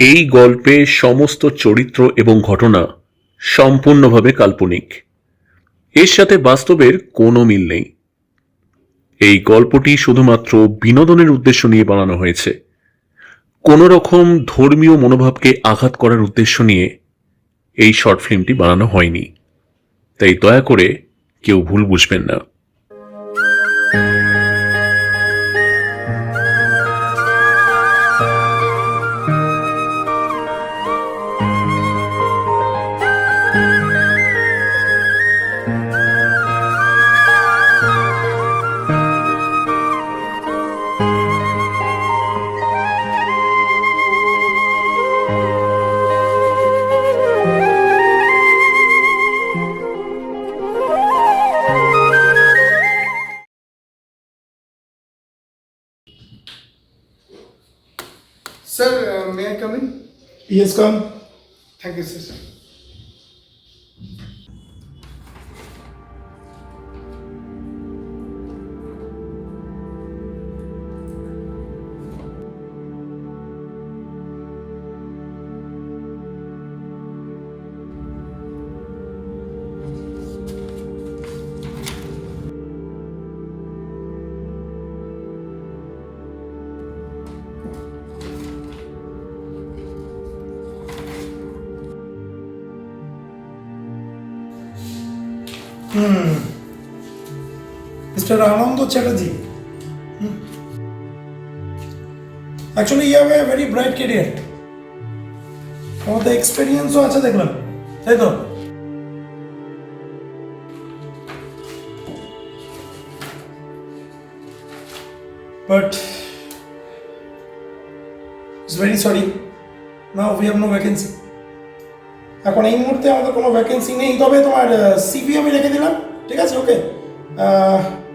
এই গল্পে সমস্ত চরিত্র এবং ঘটনা সম্পূর্ণভাবে কাল্পনিক। এর সাথে বাস্তবের কোনো মিল নেই। এই গল্পটি শুধুমাত্র বিনোদনের উদ্দেশ্য নিয়ে বানানো হয়েছে। কোনো রকম ধর্মীয় মনোভাবকে আঘাত করার উদ্দেশ্য নিয়ে এই শর্ট ফিল্মটি বানানো হয়নি। তাই দয়া করে কেউ ভুল বুঝবেন না। Yes, come. Thank you, sir. Mr. Anand Chatterjee. Hmm. Actually, you have a very bright career. আমাদের এক্সপিরিয়েন্সও আছে দেখলাম তাই তো but it's very sorry now we have no vacancy এখন এই মুহূর্তে আমাদের কোনো ভ্যাকেন্সি নেই। তবে তোমার সিভি আমি রেখে দিলাম ঠিক আছে? ওকে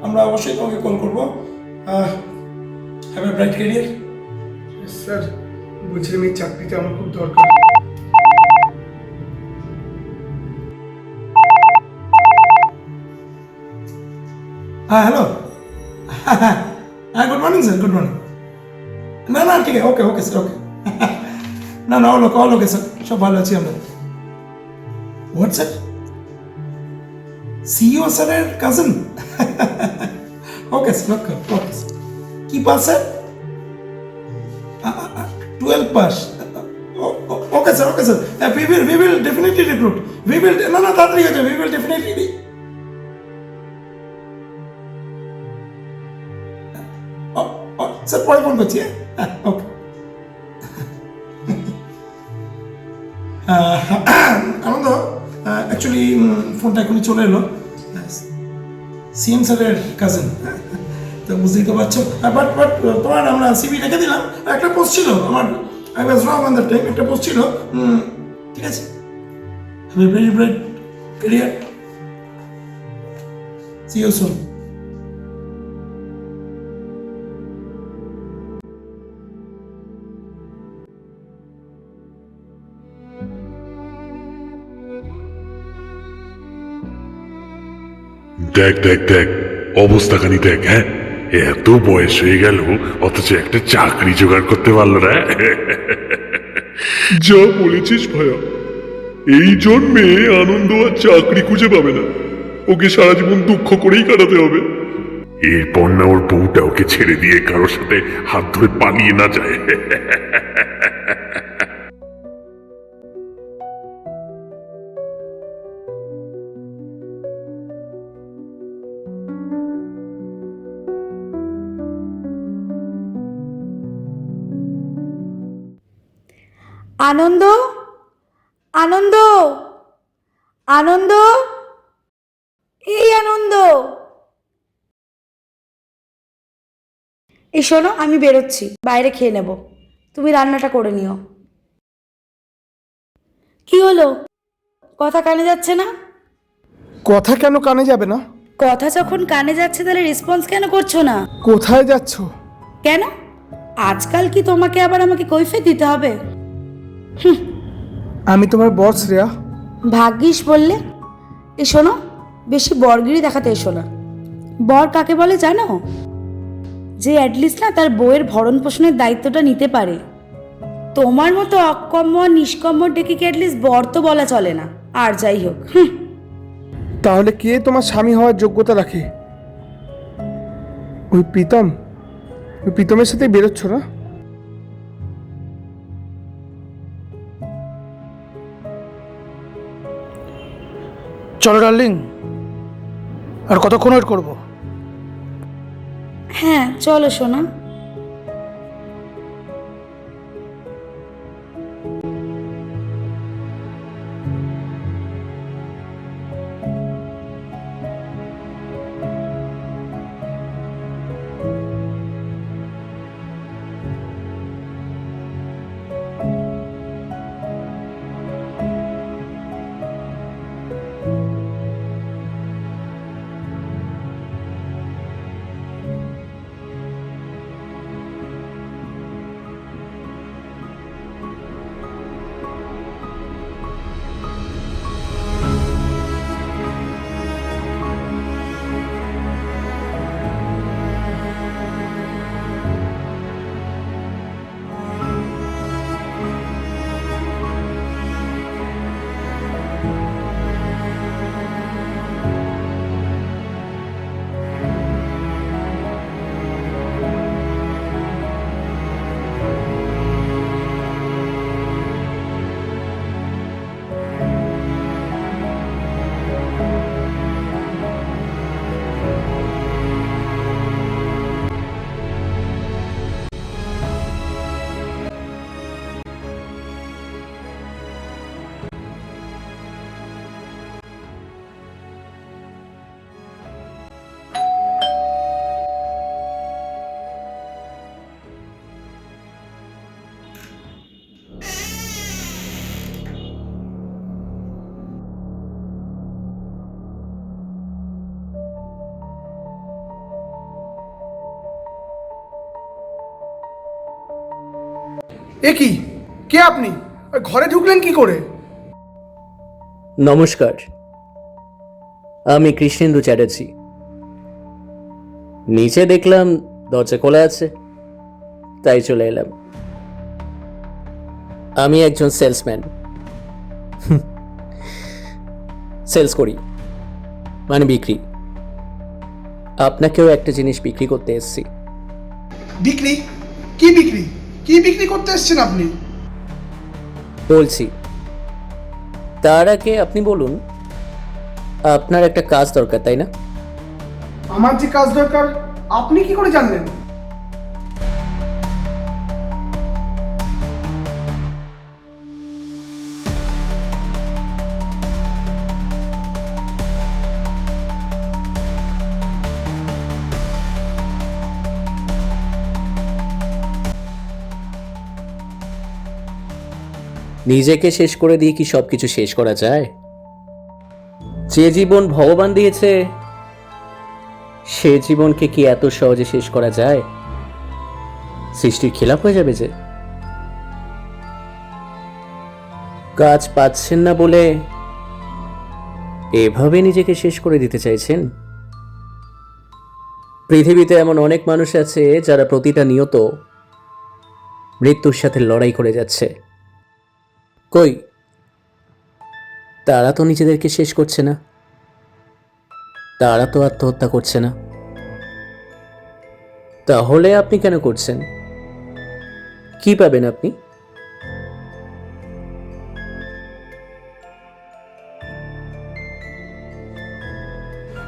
আমরা অবশ্যই তোমাকে কল করব। Have a bright career sir বলছিলাম এই চাকরিটা আমার খুব দরকার। হ্যাঁ হ্যালো হ্যাঁ good morning sir good morning না না ঠিক আছে ওকে ওকে স্যার ওকে না না all okay all okay sir সব ভালো আছি আমরা। হোয়াট স্যার সিইও স্যারের cousin okay sir okay okay sir কি pass sir twelve pass okay sir okay sir we will we will definitely recruit we will না না তাড়াতাড়ি হয়ে যাবে উই উইল ডেফিনেটলি স্যার পরে ফোন করছি হ্যাঁ অ্যাকচুয়ালি ফোনটা এখনই চলে এলো। সিএম স্যারের কাজিন তো বুঝতেই তো পারছ। বাট বাট তোমার আমরা সিবি রেখে দিলাম। একটা পোস্ট ছিল আমার I was wrong on the time একটা পোস্ট ছিল। ঠিক আছে? Very bright career see you soon দেখ দেখ দেখ অবস্থাখানি দেখ হ্যাঁ? এত বয়স হয়ে গেল অথচ একটা চাকরি জোগাড় করতে পারল না। যা বলেছিস ভাইয়া এই জন্মে আনন্দ আর চাকরি খুঁজে পাবে না। ওকে সারা জীবন দুঃখ করেই কাটাতে হবে। এরপর না ওর বউটা ওকে ছেড়ে দিয়ে কারোর সাথে হাত ধরে পালিয়ে না যায়। আনন্দ? আনন্দ? আনন্দ? এই আনন্দ? এই শোনো আমি বেরোচ্ছি। বাইরে খেয়ে নেব। তুমি রান্নাটা করে নিও। কি হলো? কথা কানে যাচ্ছে না? কথা কেন কানে যাবে না? কথা যখন কানে যাচ্ছে তাহলে রেসপন্স কেন করছ না? কোথায় যাচ্ছ? কেন? আজকাল কি তোমাকে আবার আমাকে কৈফে দিতে হবে? আমি তোমার বস শ্রেয়া ভাগ্যিস বললে? এ শোনো বেশি বরগিরি দেখাতে এসো না। বর কাকে বলে জানো? যে অ্যাটলিস্ট না তার বউয়ের ভরণ পোষণের দায়িত্বটা নিতে পারে। তোমার মতো অকম্ম আর নিষ্কম্ম ডেকে অ্যাটলিস্ট বর তো বলা চলে না। আর যাই হোক তাহলে কে তোমার স্বামী হওয়ার যোগ্যতা রাখে? ওই প্রীতম? ওই প্রীতমের সাথে বেরোচ্ছ না? চলো ডার্লিং আর কতক্ষণ ওয়েট করব? হ্যাঁ চলো সোনা। এ কি? কে আপনি? আর ঘরে ঢুকলেন কি করে? নমস্কার। আমি কৃষ্ণেন্দু চ্যাটার্জি। নিচে দেখলাম দরজা খোলা আছে তাই চলে এলাম। আমি একজন সেলসম্যান। সেলস করি মানে বিক্রি। আপনাকেও একটা জিনিস বিক্রি করতে এসেছি। বিক্রি? কি বিক্রি? কি বিক্রি করতে এসেছেন আপনি? বলছি তার আগে আপনি বলুন আপনার একটা কাজ দরকার তাই না? আমার যে কাজ দরকার আপনি কি করে জানলেন? নিজেকে শেষ করে দিয়ে কি সব কিছু শেষ করা যায়? যে জীবন ভগবান দিয়েছে, সে জীবনকে কি এত সহজে শেষ করা যায়? সৃষ্টির খেলাপ হয়ে যাবে যে। কাজ পাচ্ছেন না বলে এভাবে নিজেকে শেষ করে দিতে চাইছেন? পৃথিবীতে এমন অনেক মানুষ আছে যারা প্রতিটা নিয়ত মৃত্যুর সাথে লড়াই করে যাচ্ছে। কই? তারা তো নিজেদেরকে শেষ করছে না। তারা তো আত্মহত্যা করছে না। তাহলে আপনি কেন করছেন? কি পাবেন আপনি?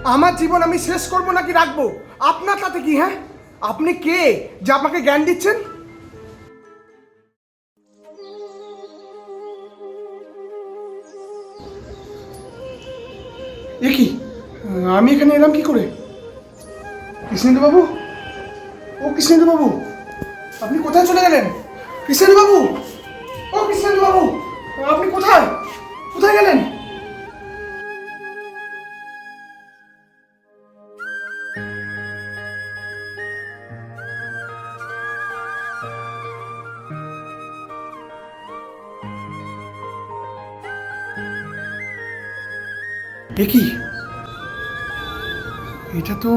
আমার জীবন আমি শেষ করব নাকি রাখব? আপনার তাতে কি হ্যাঁ? আপনি কে? যে আমাকে জ্ঞান দিচ্ছেন? এ কি? আমি এখানে এলাম কি করে? কৃষ্ণেন্দু বাবু ও কৃষ্ণেন্দু বাবু আপনি কোথায় চলে গেলেন? কৃষ্ণেন্দু বাবু ও কৃষ্ণেন্দু বাবু আপনি কোথায়? কোথায় গেলেন? এ কি? এটা তো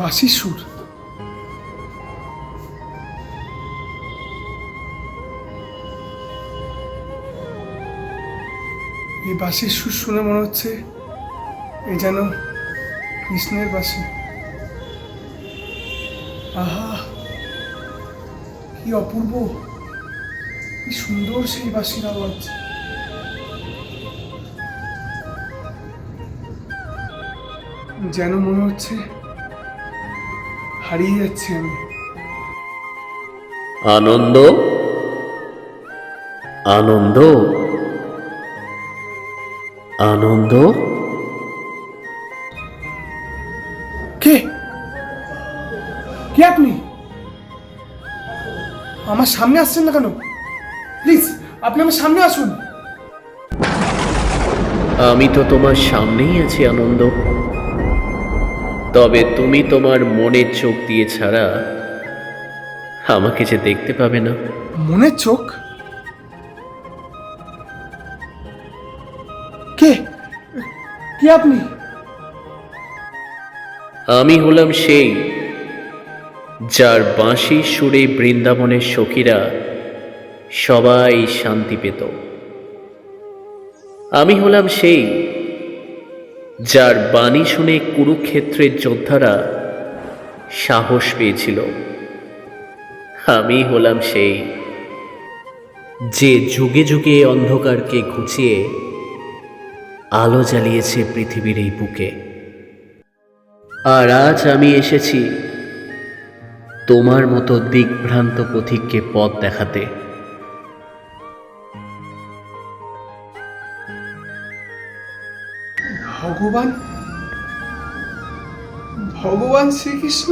বাসির সুর। এই বাসির সুর শুনে মনে হচ্ছে এ যেন কৃষ্ণের বাসি আহা, কি অপূর্ব, কি সুন্দর সেই বাসির আওয়াজ। যেন মনে হচ্ছে হারিয়ে যাচ্ছি আমি। আনন্দ? আনন্দ? আনন্দ? কে? কে আপনি? আমার সামনে আসছেন না কেন? প্লিজ আপনি আমার সামনে আসুন। আমি তো তোমার সামনেই আছি আনন্দ। তবে তুমি তোমার মনের চোখ দিয়ে ছাড়া আমাকে যে দেখতে পাবে না। মনের চোখ? কে? কে আপনি? আমি হলাম সেই যার বাঁশি সুরে বৃন্দাবনের সখীরা সবাই শান্তি পেত। আমি হলাম সেই যার বাণী শুনে কুরুক্ষেত্রের যোদ্ধারা সাহস পেয়েছিল। আমি হলাম সেই যে যুগে যুগে অন্ধকারকে ঘুচিয়ে আলো জ্বালিয়েছে পৃথিবীর এই বুকে। আর আজ আমি এসেছি তোমার মতো দিকভ্রান্ত পথিককে পথ দেখাতে। ভগবান? ভগবান শ্রীকৃষ্ণ?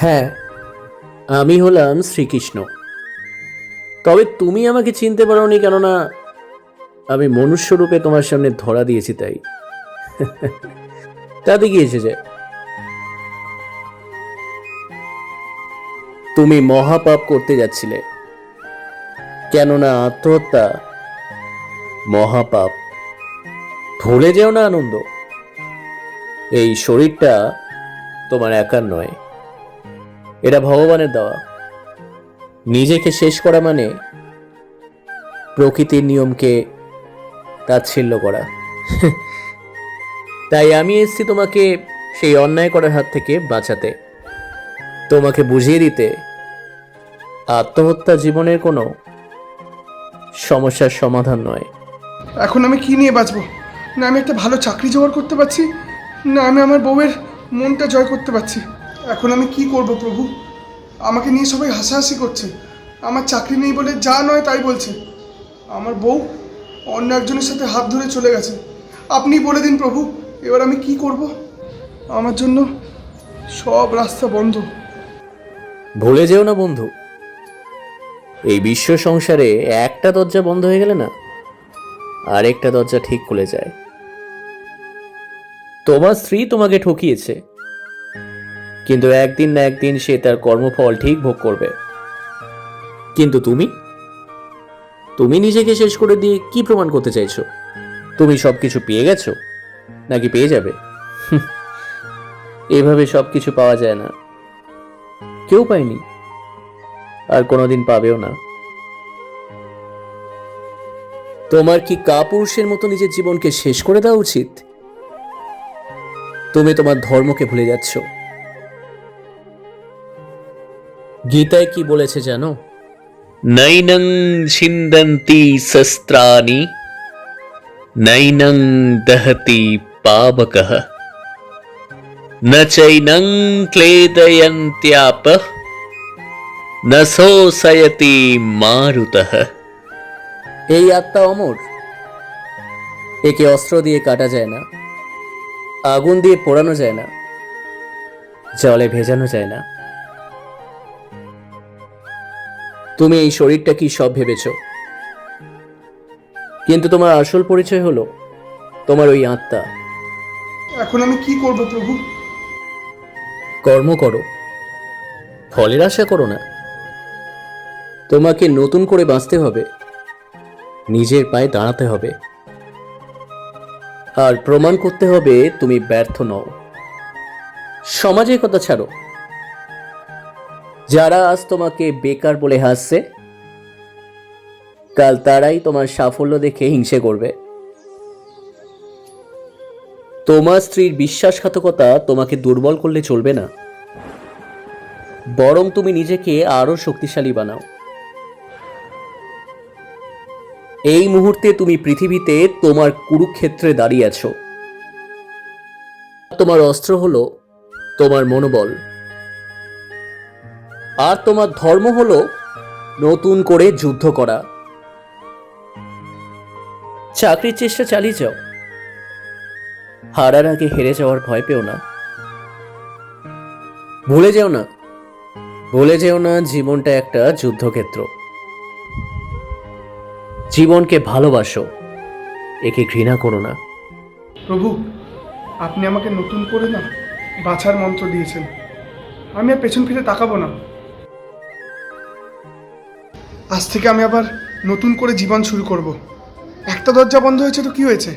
হ্যাঁ আমি হলাম শ্রীকৃষ্ণ। তবে তুমি আমাকে চিনতে পারোনি কেননা আমি মনুষ্যরূপে তোমার সামনে ধরা দিয়েছি তাই। তাতে কি এসেছে? তুমি মহাপাপ করতে যাচ্ছিলে। কেননা আত্মহত্যা মহাপাপ। ভুলে যেও না আনন্দ। এই শরীরটা তোমার একার নয়। এটা ভগবানের দেওয়া। নিজেকে শেষ করা মানে প্রকৃতির নিয়মকে তাচ্ছিল্য করা। তাই আমি এসেছি তোমাকে সেই অন্যায় করার হাত থেকে বাঁচাতে। তোমাকে বুঝিয়ে দিতে। আত্মহত্যা জীবনের কোনো সমস্যার সমাধান নয়। এখন আমি কি নিয়ে বাঁচবো? না আমি একটা ভালো চাকরি জোগাড় করতে পারছি, না আমি আমার বউয়ের মনটা জয় করতে পারছি। এখন আমি কি করব প্রভু? আমাকে নিয়ে সবাই হাসাহাসি করছে। আমার চাকরি নেই বলে যা নয় তাই বলছে। আমার বউ অন্য একজনের সাথে হাত ধরে চলে গেছে। আপনি বলে দিন প্রভু, এবার আমি কি করব? আমার জন্য সব রাস্তা বন্ধ। ভুলে যেও না বন্ধু। এই বিশ্ব সংসারে একটা দরজা বন্ধ হয়ে গেলে না, আরেকটা দরজা ঠিক খুলে যায়। তোমার স্ত্রী তোমাকে ঠকিয়েছে, কিন্তু একদিন না একদিন সে তার কর্মফল ঠিক ভোগ করবে। কিন্তু তুমি? তুমি নিজেকে শেষ করে দিয়ে কি প্রমাণ করতে চাইছো? তুমি সবকিছু পেয়ে গেছো? নাকি পেয়ে যাবে? এভাবে সবকিছু পাওয়া যায় না। কেউ পায়নি। আর কোনোদিন পাবেও না। তোমার কি কাপুরুষের মতো নিজের জীবনকে শেষ করে দেওয়া উচিত? তুমি তোমার ধর্মকে ভুলে যাচ্ছ। গীতায় কি বলেছে জানো? নৈনং ছিন্দন্তি শস্ত্রাণি নৈনং দহতি পাবকঃ न चैनं क्लेदयन्त्यापः न শোষয়তি মারুতः এই আত্মা অমর একে অস্ত্র দিয়ে কাটা যায় না আগুন দিয়ে পোড়ানো যায় না জলে ভেজানো যায় না তুমি এই শরীরটা কি সব ভেবেছ? কিন্তু তোমার আসল পরিচয় হলো তোমার ওই আত্মা। এখন আমি কি করব প্রভু? কর্ম করো। ফলের আশা করো না। তোমাকে নতুন করে বাঁচতে হবে। নিজের পায়ে দাঁড়াতে হবে। আর প্রমাণ করতে হবে তুমি ব্যর্থ নও। সমাজের কথা ছাড়ো। যারা আজ তোমাকে বেকার বলে হাসছে, কাল তারাই তোমার সাফল্য দেখে হিংসে করবে। তোমার স্ত্রীর বিশ্বাসঘাতকতা তোমাকে দুর্বল করলে চলবে না। বরং তুমি নিজেকে আরও শক্তিশালী বানাও। এই মুহূর্তে তুমি পৃথিবীতে তোমার কুরুক্ষেত্রে দাঁড়িয়ে আছো। তোমার অস্ত্র হলো তোমার মনোবল। আর তোমার ধর্ম হলো নতুন করে যুদ্ধ করা। চাকরির চেষ্টা চালিয়ে যাও। হারার আগে হেরে যাওয়ার ভয় পেও না। ভুলে যেও না। ভুলে যেও না, জীবনটা একটা যুদ্ধক্ষেত্র। জীবনকে ভালোবাসো, একে ঘৃণা করো না। প্রভু, আপনি আমাকে নতুন করে না বাছার মন্ত্র দিয়েছেন। আমি আর পেছন ফিরে তাকাবো না। আজ থেকে আমি আবার নতুন করে জীবন শুরু করব। একটা দরজা বন্ধ হয়েছে তো কি হয়েছে?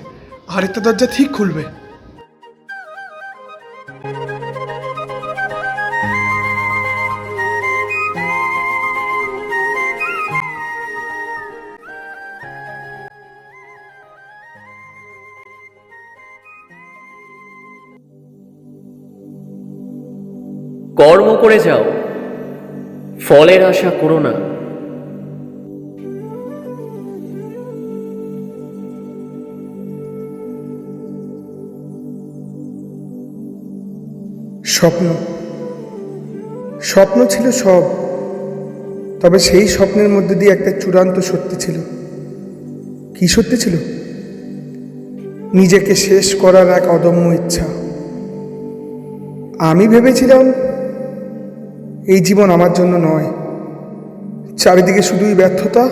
আরেকটা দরজা ঠিক খুলবে। কর্ম করে যাও, ফলের আশা করো না। স্বপ্ন। স্বপ্ন ছিল সব, তবে সেই স্বপ্নের মধ্যে দিয়ে একটা চূড়ান্ত সত্যি ছিল। কি সত্যি ছিল? নিজেকে শেষ করার এক অদম্য ইচ্ছা। আমি ভেবেছিলাম, এই জীবন আমার জন্য নয়। চারিদিকে শুধুই ব্যর্থতা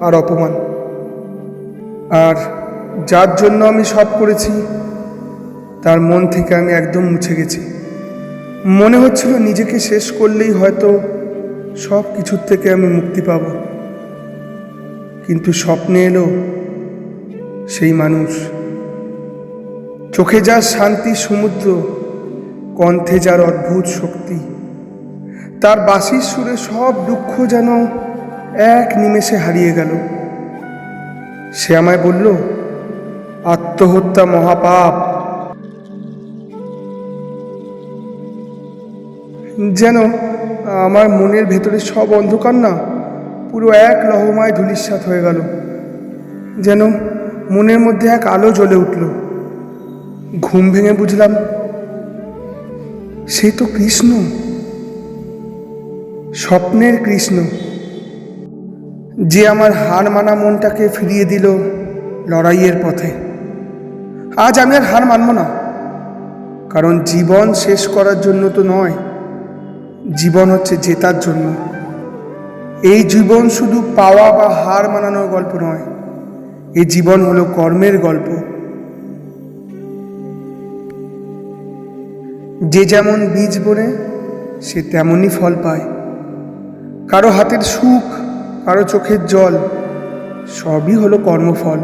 আর অপমান। আর যার জন্য আমি সব করেছি, তার মন থেকে আমি একদম মুছে গেছি। মনে হচ্ছিল নিজেকে শেষ করলেই হয়তো সব কিছুর থেকে আমি মুক্তি পাব। কিন্তু স্বপ্নে এলো সেই মানুষ। চোখে যার শান্তি, সমুদ্র, কণ্ঠে যার অদ্ভুত শক্তি, তার বাসির সুরে সব দুঃখ যেন এক নিমেষে হারিয়ে গেল। সে আমায় বলল, আত্মহত্যা মহাপাপ যেন, আমার মনের ভেতরে সব অন্ধকার না, পুরো এক লহমায় ধুলিস্বাত হয়ে গেল। যেন মনের মধ্যে এক আলো জ্বলে উঠল। ঘুম ভেঙে বুঝলাম, সে তো কৃষ্ণ। স্বপ্নের কৃষ্ণ। যে আমার হার মানা মনটাকে ফিরিয়ে দিল লড়াইয়ের পথে। আজ আমি আর হার মানব না, কারণ জীবন শেষ করার জন্য তো নয় জীবন হচ্ছে জেতার জন্য। এই জীবন শুধু পাওয়া বা হার মানানোর গল্প নয়, এই জীবন হলো কর্মের গল্প। যে যেমন বীজ বোনে, সে তেমনই ফল পায়। কারও হাতের সুখ, কারও চোখের জল, সবই হলো কর্মফল।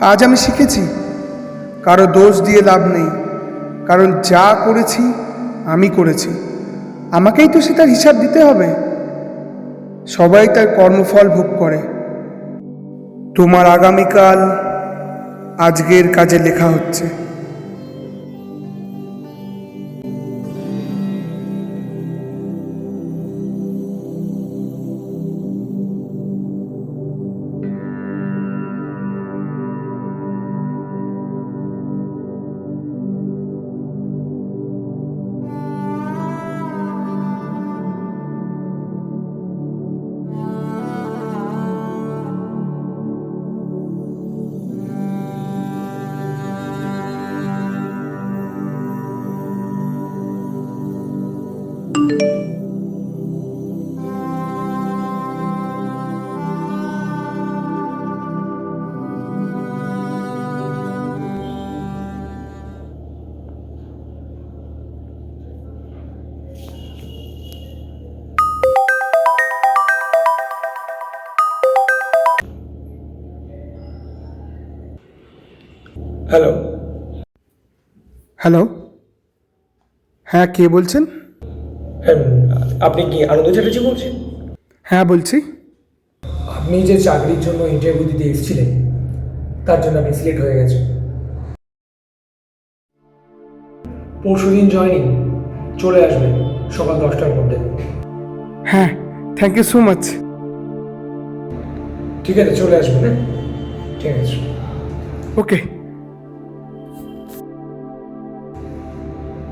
আজ আমি শিখেছি, কারও দোষ দিয়ে লাভ নেই, কারণ যা করেছি, আমি করেছি। আমাকেই তো সেটার হিসাব দিতে হবে। সবাই তার কর্মফল ভোগ করে। তোমার আগামীকাল আজকের কাজে লেখা হচ্ছে। হ্যালো হ্যালো হ্যাঁ কে বলছেন? হ্যাঁ আপনি কি আনন্দ চ্যাটার্জি বলছেন? হ্যাঁ বলছি। আপনি যে চাকরির জন্য ইন্টারভিউ দিতে এসেছিলেন তার জন্য আপনি সিলেক্ট হয়ে গেছেন। পরশু দিন জয়নিং চলে আসবেন সকাল দশটার মধ্যে। হ্যাঁ থ্যাংক ইউ সো মাচ ঠিক আছে চলে আসবেন হ্যাঁ? ঠিক আছে। ওকে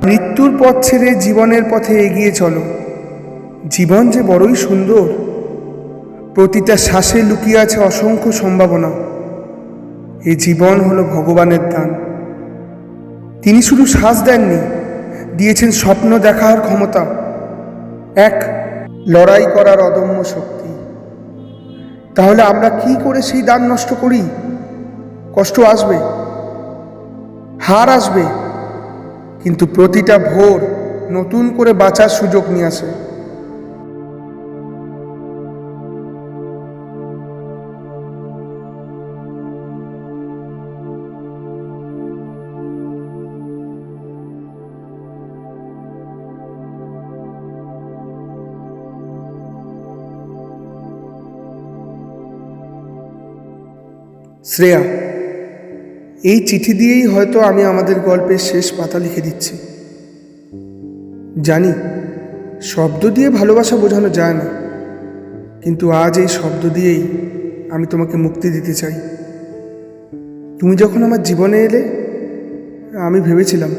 মৃত্যুর পথ ছেড়ে জীবনের পথে এগিয়ে চলো। জীবন যে বড়ই সুন্দর, প্রতিটা শ্বাসে লুকিয়ে আছে অসংখ্য সম্ভাবনা। এই জীবন হলো ভগবানের দান। তিনি শুধু শ্বাস দেননি, দিয়েছেন স্বপ্ন দেখার ক্ষমতা। এক, লড়াই করার অদম্য শক্তি। তাহলে আমরা কি করে সেই দান নষ্ট করি? কষ্ট আসবে, হার আসবে কিন্তু প্রতিটা ভোর নতুন করে বাঁচার সুযোগ নিয়ে আসে। শ্রেয়া এই চিঠি দিয়েই হয়তো আমি আমাদের গল্পের শেষ পাতা লিখে দিচ্ছি। জানি, শব্দ দিয়ে ভালোবাসা বোঝানো যায় না। কিন্তু আজ এই শব্দ দিয়েই আমি তোমাকে মুক্তি দিতে চাই। তুমি যখন আমার জীবনে এলে, আমি ভেবেছিলাম,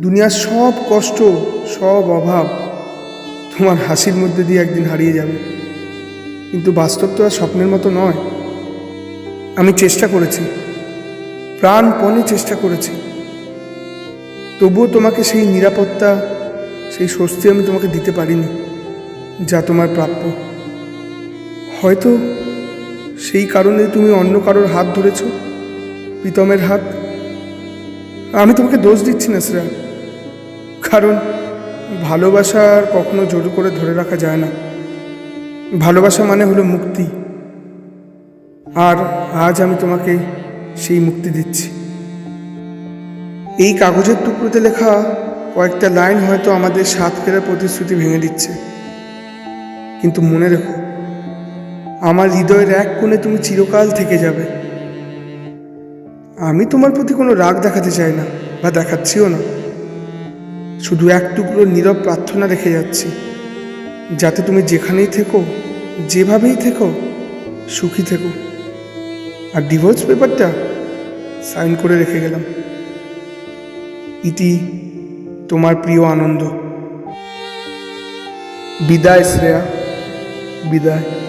দুনিয়ার সব কষ্ট, সব অভাব তোমার হাসির মধ্যে দিয়ে একদিন হারিয়ে যাবে। কিন্তু বাস্তব তো আর স্বপ্নের মতো নয়। আমি চেষ্টা করেছি। প্রাণপণে চেষ্টা করেছি। তবুও তোমাকে সেই নিরাপত্তা, সেই স্বস্তি আমি তোমাকে দিতে পারিনি, যা তোমার প্রাপ্য। হয়তো সেই কারণে তুমি অন্য কারোর হাত ধরেছ, প্রীতমের হাত। আমি তোমাকে দোষ দিচ্ছি না শ্রেয়া কারণ ভালোবাসা আর কখনো জোর করে ধরে রাখা যায় না। ভালোবাসা মানে হলো মুক্তি। আর আজ আমি তোমাকে সেই মুক্তি দিচ্ছি। এই কাগজের টুকরোতে লেখা কয়েকটা লাইন হয়তো আমাদের সাত ফেরার প্রতিশ্রুতি ভেঙে দিচ্ছে। কিন্তু মনে রেখো, আমার হৃদয়ের এক কোণে তুমি চিরকাল থেকে যাবে। আমি তোমার প্রতি কোনো রাগ দেখাতে চাই না বা দেখাচ্ছিও না। শুধু এক টুকরো নীরব প্রার্থনা রেখে যাচ্ছি, যাতে তুমি যেখানেই থেকো, যেভাবেই থেকো, সুখী থেকো। আর ডিভোর্স পেপারটা সাইন করে রেখে গেলাম। ইতি তোমার প্রিয় আনন্দ। বিদায় শ্রেয়া। বিদায়।